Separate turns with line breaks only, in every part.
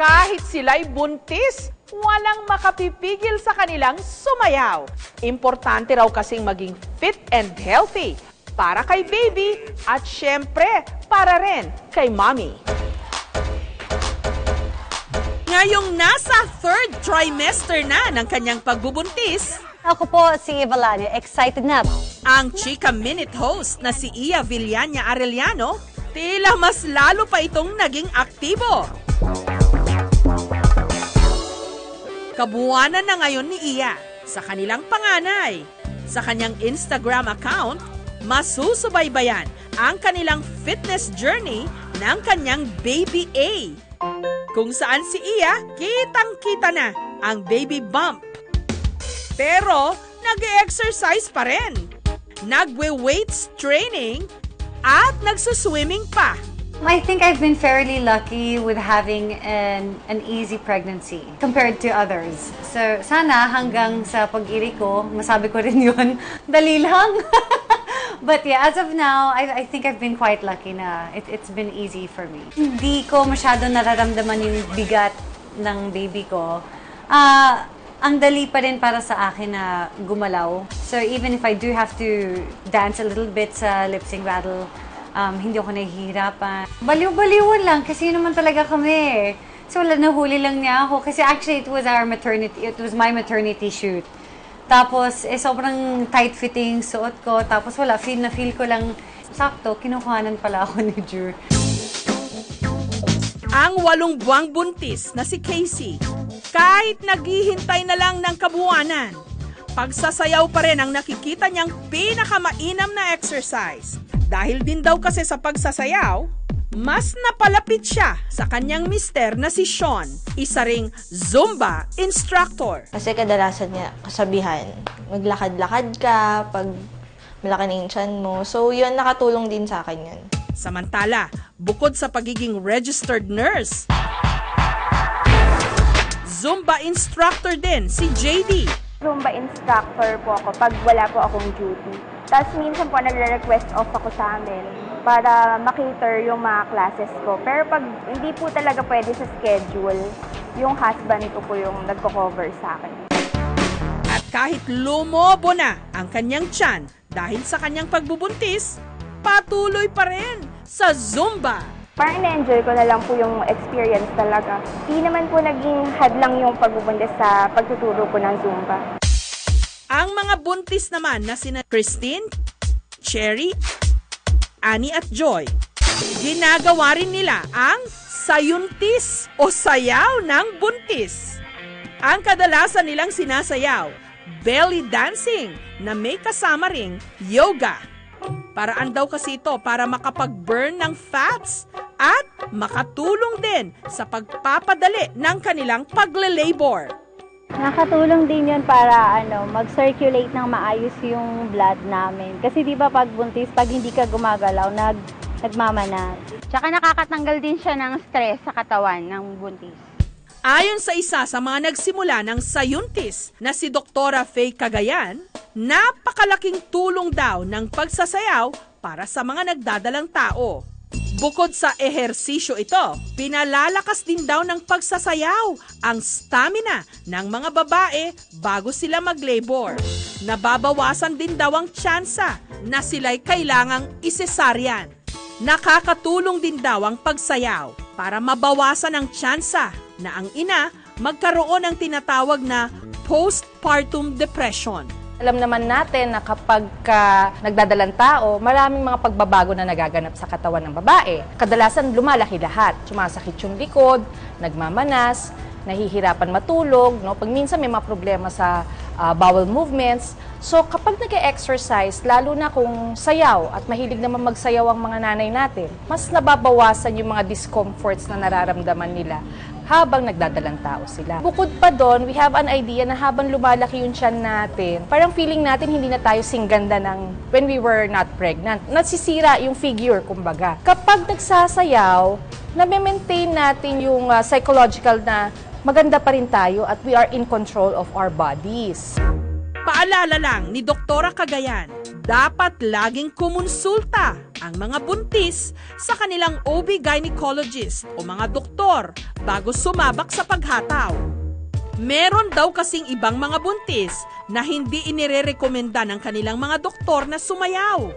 Kahit sila'y buntis, walang makapipigil sa kanilang sumayaw. Importante raw kasing maging fit and healthy para kay baby at syempre para rin kay mommy. Ngayong nasa third trimester na ng kanyang pagbubuntis,
Ako po si Evalania, excited na.
ang Chika Minute host na si Iya Villania Arellano, tila mas lalo pa itong naging aktibo. Kabuwanan na ngayon ni Iya sa kanilang panganay. Sa kanyang Instagram account, masusubaybayan ang kanilang fitness journey ng kanyang baby A. Kung saan si Iya, kitang-kita na ang baby bump. Pero, nag-exercise pa rin. Nagwe-weights training at nagsuswimming pa.
I think I've been fairly lucky with having an, an easy pregnancy compared to others. So, sana hanggang sa pag-iri ko, masabi ko rin yun, dali lang. But yeah, as of now, I, I think I've been quite lucky na it, it's been easy for me. Hindi ko masyado nararamdaman yung bigat ng baby ko. Ah, ang dali pa rin para sa akin na gumalaw. So even if I do have to dance a little bit sa lip sync battle, um, hindi ako nahihirapan. Baliw-baliwan lang kasi naman talaga kami. So wala, nahuli lang niya ako. Kasi actually, it was our maternity, it was my maternity shoot. Tapos, eh, sobrang tight-fitting suot ko. Tapos wala, feel na feel ko lang, sakto, kinukuhanan pala ako ni Jure.
Ang walong buwang buntis na si Casey, kahit naghihintay na lang ng kabuwanan, pagsasayaw pa rin ang nakikita niyang pinakamainam na exercise. Dahil din daw kasi sa pagsasayaw, mas napalapit siya sa kanyang mister na si Sean, isa ring Zumba instructor.
Kasi kadalasan niya kasabihan, maglakad-lakad ka pag malaki na yung tiyan mo. So, yun, nakatulong din sa akin yun.
Samantala, bukod sa pagiging registered nurse, Zumba instructor din si JD.
Zumba instructor po ako pag wala po akong duty. Tapos minsan po nagre-request off ako sa amin para makater yung mga classes ko. Pero pag hindi po talaga pwede sa schedule, yung husband ko po yung nagko-cover sa akin.
At kahit lumobo na ang kanyang tiyan dahil sa kanyang pagbubuntis, patuloy pa rin sa Zumba.
Parang na-enjoy ko na lang po yung experience talaga. Hindi naman po naging hadlang yung pagbubuntis sa pagtuturo ko ng Zumba.
Ang mga buntis naman na sina Christine, Cherry, Annie at Joy, ginagawa rin nila ang sayuntis o sayaw ng buntis. Ang kadalasan nilang sinasayaw, belly dancing na may kasama ring yoga. Paraan daw kasi ito para makapag-burn ng fats at makatulong din sa pagpapadali ng kanilang pagle-labor.
Nakatulong din yun para ano, mag-circulate ng maayos yung blood namin. Kasi di ba pag buntis, pag hindi ka gumagalaw, nag, nagmamanas.
Tsaka nakakatanggal din siya ng stress sa katawan ng buntis.
Ayon sa isa sa mga nagsimula ng sayuntis na si Doktora Faye Cagayan, napakalaking tulong daw ng pagsasayaw para sa mga nagdadalang tao. Bukod sa ehersisyo ito, pinalalakas din daw ng pagsasayaw ang stamina ng mga babae bago sila mag-labor. Nababawasan din daw ang tsansa na sila'y kailangang isesaryan. Nakakatulong din daw ang pagsayaw para mabawasan ang tsansa na ang ina magkaroon ng tinatawag na postpartum depression.
Alam naman natin na kapag ka nagdadalang tao, maraming mga pagbabago na nagaganap sa katawan ng babae. Kadalasan lumalaki lahat. Sumasakit yung likod, nagmamanas, nahihirapan matulog, no? Pag minsan may mga problema sa ah, bowel movements. So kapag nag-exercise, lalo na kung sayaw at mahilig naman magsayaw ang mga nanay natin, mas nababawasan yung mga discomforts na nararamdaman nila habang nagdadalang tao sila. Bukod pa doon, we have an idea na habang lumalaki yung tiyan natin, parang feeling natin hindi na tayo singganda ng when we were not pregnant. Nasisira yung figure, kumbaga. Kapag nagsasayaw, na-maintain natin yung ah, psychological na maganda pa rin tayo at we are in control of our bodies.
Paalala lang ni Doktora Cagayan, dapat laging kumonsulta ang mga buntis sa kanilang OB gynecologist o mga doktor bago sumabak sa paghataw. Meron daw kasing ibang mga buntis na hindi inirerekomenda ng kanilang mga doktor na sumayaw.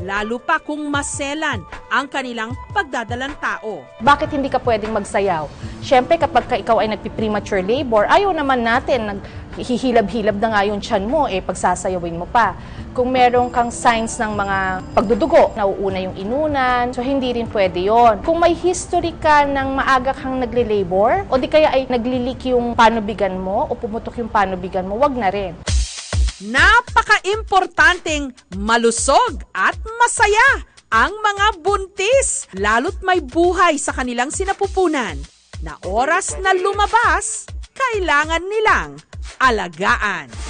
Lalo pa kung maselan ang kanilang pagdadalang tao.
Bakit hindi ka pwedeng magsayaw? Siyempre, kapag ka ikaw ay nagpi-premature labor, ayaw naman natin, naghihilab-hilab na nga yung tiyan mo, eh, pagsasayawin mo pa. Kung meron kang signs ng mga pagdudugo, nauuna yung inunan, so hindi rin pwede yon. Kung may history ka ng maaga kang nagle-labor, o di kaya ay naglilik yung panubigan mo, o pumutok yung panubigan mo, wag na rin.
Napaka-importanteng malusog at masaya ang mga buntis, lalo't may buhay sa kanilang sinapupunan na oras na lumabas, kailangan nilang alagaan.